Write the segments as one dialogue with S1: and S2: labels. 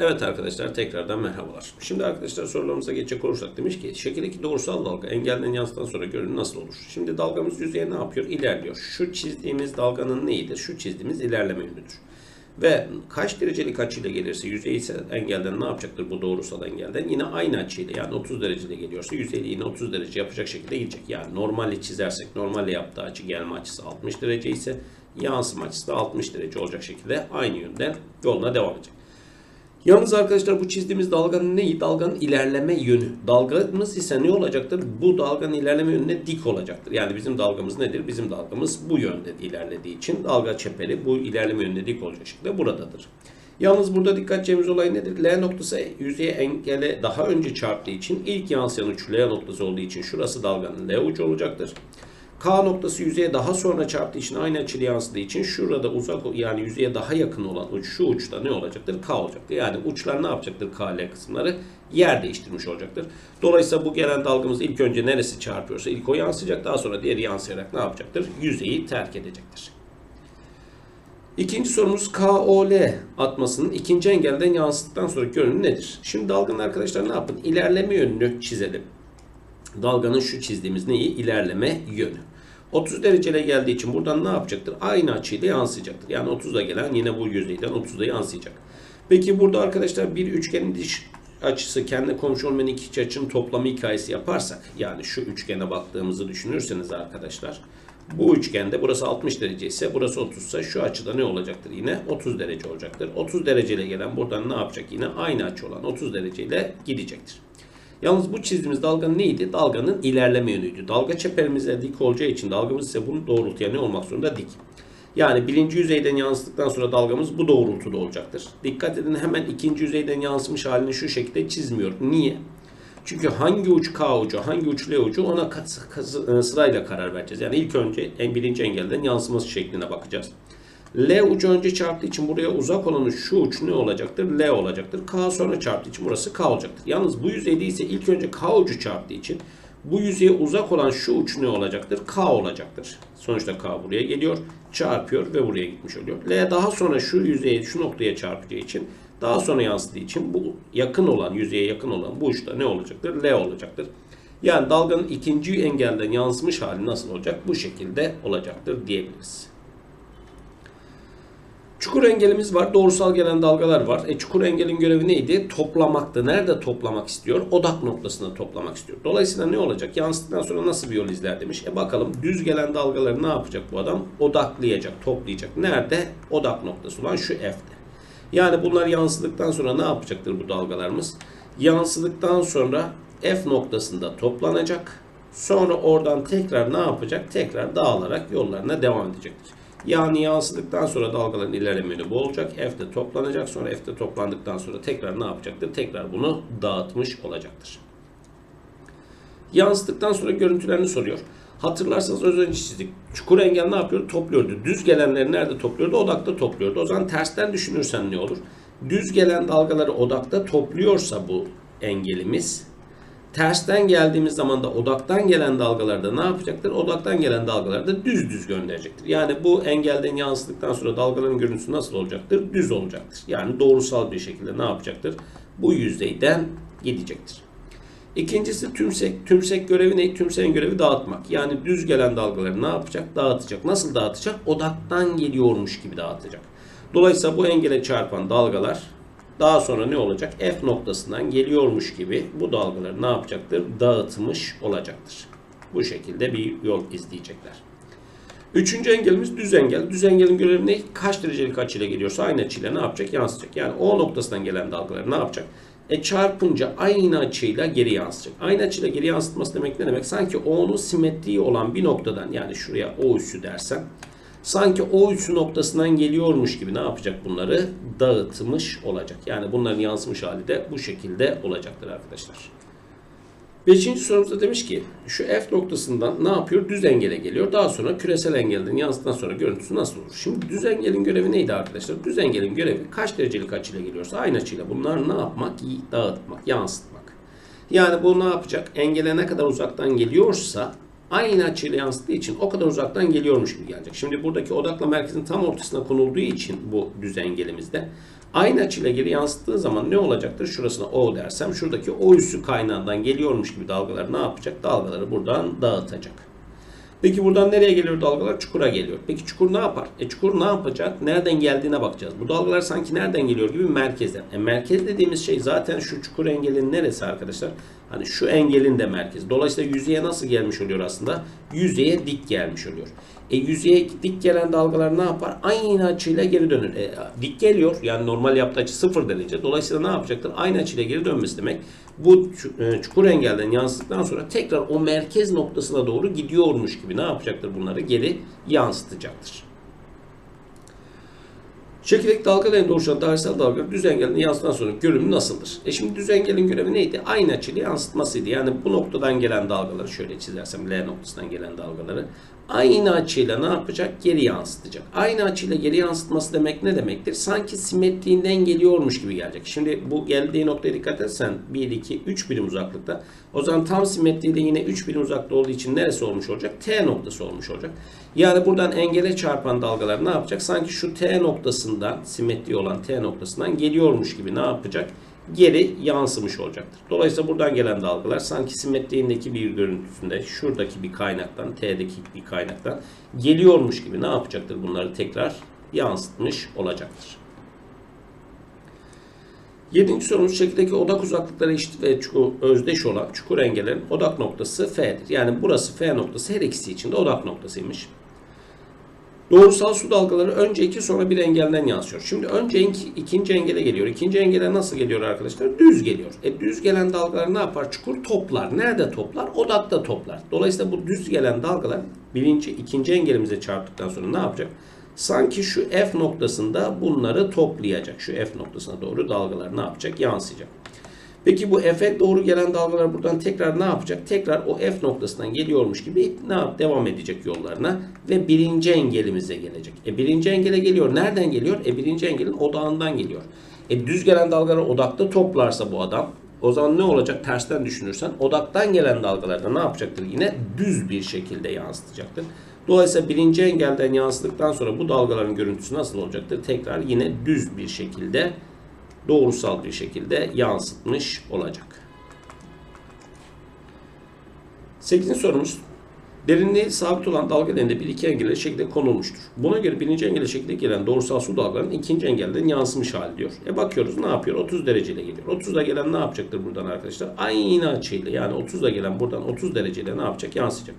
S1: Evet arkadaşlar tekrardan merhabalar. Şimdi arkadaşlar sorularımıza geçecek olursak demiş ki şekildeki doğrusal dalga engelden yansıdan sonra görünüm nasıl olur? Şimdi dalgamız yüzeye ne yapıyor? İlerliyor. Şu çizdiğimiz dalganın neyidir? Şu çizdiğimiz ilerleme yönüdür. Ve kaç derecelik açıyla gelirse yüzey ise engelden ne yapacaktır bu doğrusal engelden? Yine aynı açıyla yani 30 derecede geliyorsa yüzeyde yine 30 derece yapacak şekilde gidecek. Yani normalle çizersek normalle yaptığı açı gelme açısı 60 derece ise yansıma açısı da 60 derece olacak şekilde aynı yönden yoluna devam edecek. Yalnız arkadaşlar bu çizdiğimiz dalganın neyi? Dalganın ilerleme yönü. Dalgamız ise ne olacaktır? Bu dalganın ilerleme yönüne dik olacaktır. Yani bizim dalgamız nedir? Bizim dalgamız bu yönde ilerlediği için dalga çeperi bu ilerleme yönüne dik olacak şekilde buradadır. Yalnız burada dikkat edeceğimiz olay nedir? L noktası yüzeye engele daha önce çarptığı için ilk yansıyan uç L noktası olduğu için şurası dalganın L ucu olacaktır. K noktası yüzeye daha sonra çarptığı için aynı açıyla yansıdığı için şurada uzak yani yüzeye daha yakın olan uç şu uçta ne olacaktır? K olacaktır. Yani uçlar ne yapacaktır? K, L kısımları yer değiştirmiş olacaktır. Dolayısıyla bu gelen dalgamız ilk önce neresi çarpıyorsa ilk o yansıyacak. Daha sonra diğeri yansıyarak ne yapacaktır? Yüzeyi terk edecektir. İkinci sorumuz KOL atmasının ikinci engelden yansıttıktan sonra görünümü nedir? Şimdi dalganın arkadaşlar ne yapın? İlerleme yönünü çizelim. Dalganın şu çizdiğimiz neyi? İlerleme yönü. 30 dereceye geldiği için buradan ne yapacaktır? Aynı açıyla yansıyacaktır. Yani 30'da gelen yine bu yüzeyden 30'da yansıyacak. Peki burada arkadaşlar bir üçgenin diş açısı kendi komşu olmayan iki açının toplamı hikayesi yaparsak yani şu üçgene baktığımızı düşünürseniz arkadaşlar bu üçgende burası 60 derece ise burası 30 ise şu açıda ne olacaktır yine 30 derece olacaktır. 30 dereceyle gelen buradan ne yapacak yine aynı açı olan 30 dereceyle gidecektir. Yalnız bu çizdiğimiz dalganın neydi? Dalganın ilerleme yönüydü. Dalga çeperimize dik olacağı için dalgamız ise bunu doğrultuya ne olmak zorunda? Dik. Yani birinci yüzeyden yansıdıktan sonra dalgamız bu doğrultuda olacaktır. Dikkat edin hemen ikinci yüzeyden yansımış halini şu şekilde çizmiyor. Niye? Çünkü hangi uç K ucu, hangi uç L ucu ona sırayla karar vereceğiz. Yani ilk önce en birinci engelden yansıması şekline bakacağız. L ucu önce çarptığı için buraya uzak olanın şu uç ne olacaktır? L olacaktır. K sonra çarptığı için burası K olacaktır. Yalnız bu yüzeyde ise ilk önce K ucu çarptığı için bu yüzeye uzak olan şu uç ne olacaktır? K olacaktır. Sonuçta K buraya geliyor, çarpıyor ve buraya gitmiş oluyor. L daha sonra şu yüzeye, şu noktaya çarpacağı için daha sonra yansıdığı için bu yakın olan, yüzeye yakın olan bu uçta ne olacaktır? L olacaktır. Yani dalganın ikinci engelden yansımış hali nasıl olacak? Bu şekilde olacaktır diyebiliriz. Çukur engelimiz var. Doğrusal gelen dalgalar var. E, çukur engelin görevi neydi? Toplamaktı. Nerede toplamak istiyor? Odak noktasında toplamak istiyor. Dolayısıyla ne olacak? Yansıttıktan sonra nasıl bir yol izler demiş. E bakalım düz gelen dalgaları ne yapacak bu adam? Odaklayacak, toplayacak. Nerede? Odak noktası olan şu F'de. Yani bunlar yansıdıktan sonra ne yapacaktır bu dalgalarımız? Yansıdıktan sonra F noktasında toplanacak. Sonra oradan tekrar ne yapacak? Tekrar dağılarak yollarına devam edecektir. Yani yansıdıktan sonra dalgaların ilerleme yönü bu olacak. F'de toplanacak. Sonra F'de toplandıktan sonra tekrar ne yapacaktır? Tekrar bunu dağıtmış olacaktır. Yansıdıktan sonra görüntülerini soruyor. Hatırlarsanız az önce çizdik. Çukur engel ne yapıyordu? Topluyordu. Düz gelenleri nerede topluyordu? Odakta topluyordu. O zaman tersten düşünürsen ne olur? Düz gelen dalgaları odakta topluyorsa bu engelimiz tersten geldiğimiz zaman da odaktan gelen dalgalarda ne yapacaktır? Odaktan gelen dalgalarda düz düz gönderecektir. Yani bu engelden yansıdıktan sonra dalgaların görüntüsü nasıl olacaktır? Düz olacaktır. Yani doğrusal bir şekilde ne yapacaktır? Bu yüzeyden gidecektir. İkincisi tümsek. Tümsek görevi ne? Tümseğin görevi dağıtmak. Yani düz gelen dalgaları ne yapacak? Dağıtacak. Nasıl dağıtacak? Odaktan geliyormuş gibi dağıtacak. Dolayısıyla bu engele çarpan dalgalar daha sonra ne olacak? F noktasından geliyormuş gibi bu dalgaları ne yapacaktır? Dağıtmış olacaktır. Bu şekilde bir yol izleyecekler. Üçüncü engelimiz düz engel. Düz engelin görevi ne? Kaç derecelik açıyla geliyorsa aynı açıyla ne yapacak? Yansıtacak. Yani O noktasından gelen dalgaları ne yapacak? E çarpınca aynı açıyla geri yansıtacak. Aynı açıyla geri yansıtması demek ne demek? Sanki O'nun simetriği olan bir noktadan yani şuraya O üssü dersen sanki o üssü noktasından geliyormuş gibi ne yapacak bunları? Dağıtmış olacak. Yani bunların yansımış hali de bu şekilde olacaktır arkadaşlar. Beşinci sorumuzda demiş ki şu F noktasından ne yapıyor? Düz engele geliyor. Daha sonra küresel engelden yansıttan sonra görüntüsü nasıl olur? Şimdi düz engelin görevi neydi arkadaşlar? Düz engelin görevi kaç derecelik açıyla geliyorsa aynı açıyla bunlar ne yapmak? Dağıtmak, yansıtmak. Yani bu ne yapacak? Engele ne kadar uzaktan geliyorsa aynı açıyla yansıttığı için o kadar uzaktan geliyormuş gibi gelecek. Şimdi buradaki odakla merkezin tam ortasına konulduğu için bu düz engelimizde Aynı açıyla geri yansıttığı zaman ne olacaktır? Şurasına O dersem şuradaki O üssü kaynağından geliyormuş gibi dalgalar ne yapacak? Dalgaları buradan dağıtacak. Peki buradan nereye geliyor dalgalar? Çukura geliyor. Peki çukur ne yapar? E çukur ne yapacak? Nereden geldiğine bakacağız. Bu dalgalar sanki nereden geliyor gibi merkezden. E merkez dediğimiz şey zaten şu çukur engelin neresi arkadaşlar? Hani şu engelin de merkezi. Dolayısıyla yüzeye nasıl gelmiş oluyor aslında? Yüzeye dik gelmiş oluyor. E yüzeye dik gelen dalgalar ne yapar? Aynı açıyla geri dönür. E, dik geliyor. Yani normal yaptığı açı 0 derece. Dolayısıyla ne yapacaktır? Aynı açıyla geri dönmesi demek. Bu e, çukur engelden yansıttıktan sonra tekrar o merkez noktasına doğru gidiyormuş gibi ne yapacaktır bunları? Geri yansıtacaktır. Şekildeki dalgaların oluşan dairesel dalgalar düz engelin yansıtıdan sonra görünümü nasıldır? E şimdi düz engelin görevi neydi? Aynı açıyla yansıtmasıydı. Yani bu noktadan gelen dalgaları şöyle çizersem L noktasından gelen dalgaları aynı açıyla ne yapacak? Geri yansıtacak. Aynı açıyla geri yansıtması demek ne demektir? Sanki simetriğinden geliyormuş gibi gelecek. Şimdi bu geldiği noktaya dikkat etsen 1, 2, 3 birim uzaklıkta. O zaman tam simetriyle yine 3 birim uzakta olduğu için neresi olmuş olacak? T noktası olmuş olacak. Yani buradan engele çarpan dalgalar ne yapacak? Sanki şu T noktasından, simetri olan T noktasından geliyormuş gibi ne yapacak? Geri yansımış olacaktır. Dolayısıyla buradan gelen dalgalar sanki simetriğindeki bir görüntüsünde şuradaki bir kaynaktan, T'deki bir kaynaktan geliyormuş gibi ne yapacaktır? Bunları tekrar yansıtmış olacaktır. Yedinci sorumuz şekildeki odak uzaklıkları eşit ve çukur, özdeş olan çukur engellerin odak noktası F'dir. Yani burası F noktası her ikisi için de odak noktasıymış. Doğrusal su dalgaları önce iki sonra bir engelden yansıyor. Şimdi önce iki- ikinci engele geliyor. İkinci engele nasıl geliyor arkadaşlar? Düz geliyor. E düz gelen dalgalar ne yapar? Çukur toplar. Nerede toplar? Odakta toplar. Dolayısıyla bu düz gelen dalgalar birinci, ikinci engelimize çarptıktan sonra ne yapacak? Sanki şu F noktasında bunları toplayacak. Şu F noktasına doğru dalgalar ne yapacak? Yansıyacak. Peki bu F'e doğru gelen dalgalar buradan tekrar ne yapacak? Tekrar o F noktasından geliyormuş gibi ne yap? Devam edecek yollarına ve birinci engelimize gelecek. E birinci engele geliyor. Nereden geliyor? E birinci engelin odağından geliyor. E düz gelen dalgaları odakta toplarsa bu adam o zaman ne olacak? Tersten düşünürsen odaktan gelen dalgalarda ne yapacaktır? Yine düz bir şekilde yansıtacaktır. Dolayısıyla birinci engelden yansıdıktan sonra bu dalgaların görüntüsü nasıl olacaktır? Tekrar yine düz bir şekilde doğrusal bir şekilde yansıtmış olacak. 8. sorumuz. Derinliği sabit olan dalga deninde bir iki engelle şekilde konulmuştur. Buna göre birinci engelle şekilde gelen doğrusal su dalgalarının ikinci engelden yansımış hali diyor. E bakıyoruz ne yapıyor? 30 dereceyle geliyor. 30'da gelen ne yapacaktır buradan arkadaşlar? Aynı açıyla yani 30'da gelen buradan 30 dereceyle ne yapacak? Yansıyacak.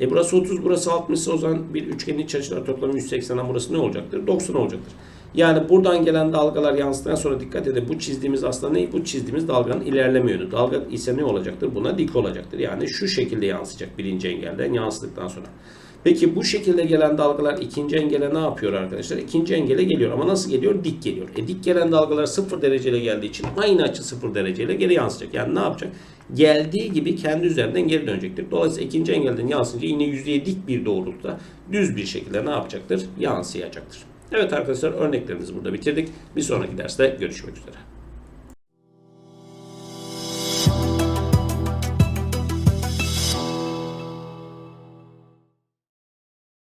S1: E burası 30 burası 60 ise o zaman bir üçgenin iç açıları toplamı 180'den burası ne olacaktır? 90 olacaktır. Yani buradan gelen dalgalar yansıdıktan sonra dikkat edin bu çizdiğimiz aslında ne? Bu çizdiğimiz dalganın ilerleme yönü. Dalga ise ne olacaktır? Buna dik olacaktır. Yani şu şekilde yansıyacak birinci engelden yansıdıktan sonra. Peki bu şekilde gelen dalgalar ikinci engele ne yapıyor arkadaşlar? İkinci engele geliyor ama nasıl geliyor? Dik geliyor. E dik gelen dalgalar 0 dereceyle geldiği için aynı açı 0 dereceyle geri yansıyacak. Yani ne yapacak? Geldiği gibi kendi üzerinden geri dönecektir. Dolayısıyla ikinci engelden yansıyınca yine yüzeye dik bir doğrultuda düz bir şekilde ne yapacaktır? Yansıyacaktır. Evet arkadaşlar örneklerimizi burada bitirdik. Bir sonraki derste görüşmek üzere.